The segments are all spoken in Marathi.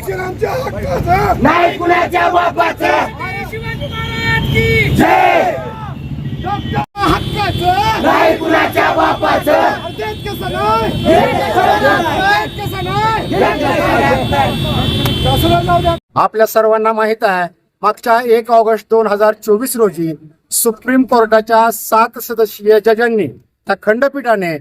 आरक्षण आमच्या हक्काचं. नाही कुणाच्या बापाचं. शिवाजी महाराज की जय हक्काचं. नाही कुणाच्या बापाचं. देत कसं नाही. देत कसं नाही. कसं जाऊ द्या आपल्या सर्वांना माहीत आहे मागच्या एक ऑगस्ट दोन हजार चोवीस रोजी सुप्रीम कोर्टाच्या सात सदस्यीय जजांनी त्या खंडपीठाने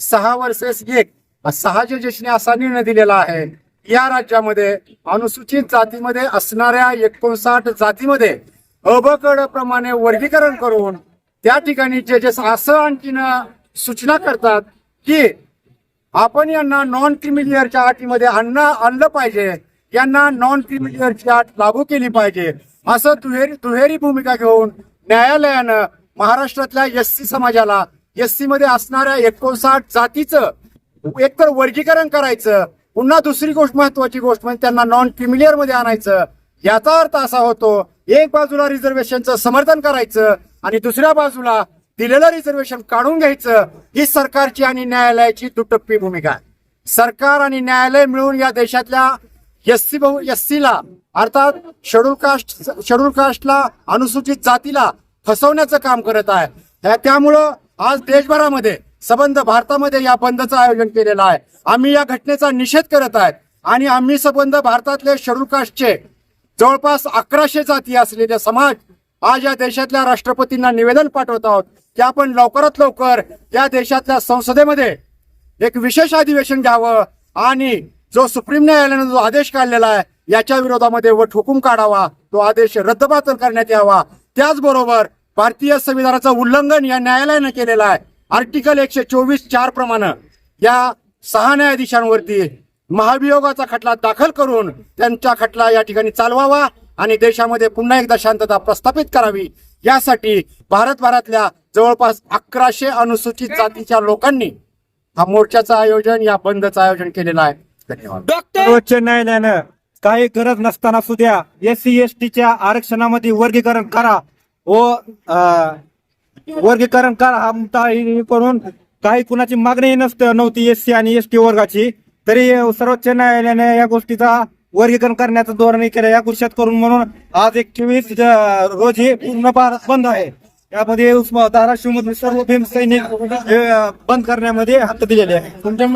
सहा वर्सेस एक सहा जजेसने असा निर्णय दिलेला आहे या राज्यामध्ये अनुसूचित जातीमध्ये असणाऱ्या एकोणसाठ जातीमध्ये अबकड प्रमाणे वर्गीकरण करून त्या ठिकाणी जजेस असं आणखीन सूचना करतात की आपण यांना नॉन क्रिमिलियरच्या अटीमध्ये आणणं आणलं पाहिजे. यांना नॉन क्रिमिलियरची अट लागू केली पाहिजे. असं दुहेरी दुहेरी भूमिका घेऊन न्यायालयानं महाराष्ट्रातल्या एस सी समाजाला एस सी मध्ये असणाऱ्या एकोणसाठ जातीचं एकतर वर्गीकरण करायचं पुन्हा दुसरी गोष्ट महत्वाची गोष्ट म्हणजे त्यांना नॉन क्रिमिलियरमध्ये आणायचं. याचा अर्थ असा होतो एक बाजूला रिझर्वेशनचं समर्थन करायचं आणि दुसऱ्या बाजूला दिलेलं रिझर्वेशन काढून घ्यायचं ही सरकारची आणि न्यायालयाची दुटप्पी भूमिका आहे. सरकार आणि न्यायालय मिळून या देशातल्या एससी बहु एस ला अर्थात शेड्यूल कास्ट शेड्यूल कास्टला अनुसूचित जातीला फसवण्याचं काम करत आहे. त्यामुळं आज देशभरामध्ये संबंध भारतामध्ये या बंदचं आयोजन केलेलं आहे. आम्ही या घटनेचा निषेध करत आहेत. आणि आम्ही संबंध भारतातले शेड्यूल कास्टचे जवळपास अकराशे जाती असलेले समाज आज या देशातल्या राष्ट्रपतींना निवेदन पाठवत आहोत. की आपण लवकरात लवकर या देशातल्या संसदेमध्ये एक विशेष अधिवेशन घ्यावं आणि जो सुप्रीम न्यायालयानं जो आदेश काढलेला आहे याच्या विरोधामध्ये वट हुकूम काढावा तो आदेश रद्दबातल करण्यात यावा. त्याचबरोबर भारतीय संविधानाचं उल्लंघन या न्यायालयानं केलेलं आहे. आर्टिकल एकशे चोवीस चार प्रमाणे या सहा न्यायाधीशांवरती महाभियोगाचा खटला दाखल करून त्यांचा खटला या ठिकाणी चालवावा आणि देशामध्ये पुन्हा एकदा शांतता प्रस्थापित करावी यासाठी भारतभरातल्या जवळपास अकराशे अनुसूचित जातीच्या लोकांनी हा मोर्चाचं आयोजन या बंदचं आयोजन केलेलं आहे. धन्यवाद. सर्वोच्च न्यायालयानं काही गरज नसताना सुद्धा एस सी एस टीच्या आरक्षणामध्ये वर्गीकरण करा व वर्गीकरण करा हा मुद्दा करून काही कुणाची मागणी नसतं नव्हती एससी आणि एस टी वर्गाची. तरी सर्वोच्च न्यायालयाने या गोष्टीचा वर्गीकरण करण्याचं धोरण केलं. या गोष्टीत करून म्हणून आज एकवीस रोजी पूर्ण भारत बंद आहे. यामध्ये उस्मा धाराशिव मधील सर्व भीम सैनिक बंद करण्यामध्ये हात दिलेले आहे तुमच्या